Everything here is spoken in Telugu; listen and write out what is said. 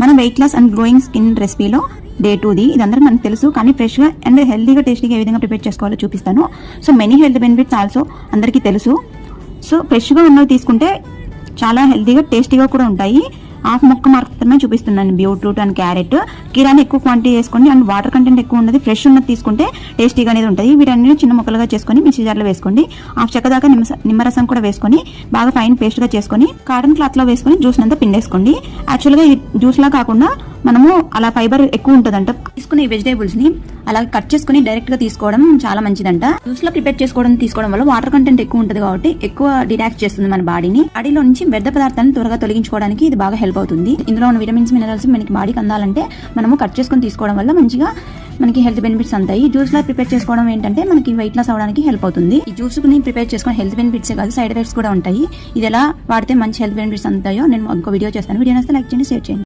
మన weight loss and growing skin రెసిపీలో day టూది ఇదందరూ మనకు తెలుసు. కానీ ఫ్రెష్గా అండ్ హెల్తీగా టేస్టీగా ఏ విధంగా ప్రిపేర్ చేసుకోవాలో చూపిస్తాను. So many health benefits also అందరికీ తెలుసు. సో ఫ్రెష్గా ఉన్నవి తీసుకుంటే చాలా హెల్తీగా టేస్టీగా కూడా ఉంటాయి. హాఫ్ మొక్క మాత్రమే చూపిస్తున్నాను బీట్రూట్ అండ్ క్యారెట్ కిరాని ఎక్కువ క్వాంటిటీ వేసుకోండి. అండ్ వాటర్ కంటెంట్ ఎక్కువ ఉన్నది ఫ్రెష్ ఉన్నది తీసుకుంటే టేస్టీగా అనేది ఉంటుంది. వీటన్ని చిన్న ముక్కలుగా చేసుకొని మిక్సీ జార్లో వేసుకోండి. హాఫ్ చెక్క దాకా నిమ్మ నిమ్మరసం కూడా వేసుకొని బాగా ఫైన్ పేస్ట్గా చేసుకొని కాటన్ క్లాత్లో వేసుకొని జ్యూస్ అంతా పిండేసుకోండి. యాక్చువల్గా ఈ జ్యూస్లా కాకుండా మనము అలా ఫైబర్ ఎక్కువ ఉంటుందంట. తీసుకునే వెజిటేబుల్స్ని అలా కట్ చేసుకుని డైరెక్ట్గా తీసుకోవడం చాలా మంచిదంట. జ్యూస్లో ప్రిపేర్ చేసుకోవడం తీసుకోవడం వల్ల వాటర్ కంటెంట్ ఎక్కువ ఉంటుంది కాబట్టి ఎక్కువ డిటాక్ట్ చేస్తుంది మన బాడీని బాడీలో నుంచి వ్యర్థ పదార్థాలను త్వరగా తొలగించుకోవడానికి ఇది బాగా హెల్ప్ అవుతుంది. ఇందులో ఉన్న విటమిన్స్ మినరల్స్ మనకి బాడీకి అందాలంటే మనము కట్ చేసుకుని తీసుకోవడం వల్ల మంచిగా మనకి హెల్త్ బెనిఫిట్స్ అంతాయి జ్యూస్లో ప్రిపేర్ చేసుకోవడం ఏంటంటే మనకి వెయిట్ లాస్ అవడానికి హెల్ప్ అవుతుంది. ఈ జ్యూస్ని ప్రిపేర్ చేసుకుని హెల్త్ బెనిఫిట్స్ కాదు సైడ్ ఎఫెక్ట్స్ కూడా ఉంటాయి. ఇది ఎలా వాడితే మంచి హెల్త్ బెనిఫిట్స్ అంతాయో నేను ఇంకో వీడియో చేస్తాను. వీడియో వస్తే లైక్ చేయండి షేర్ చేయండి.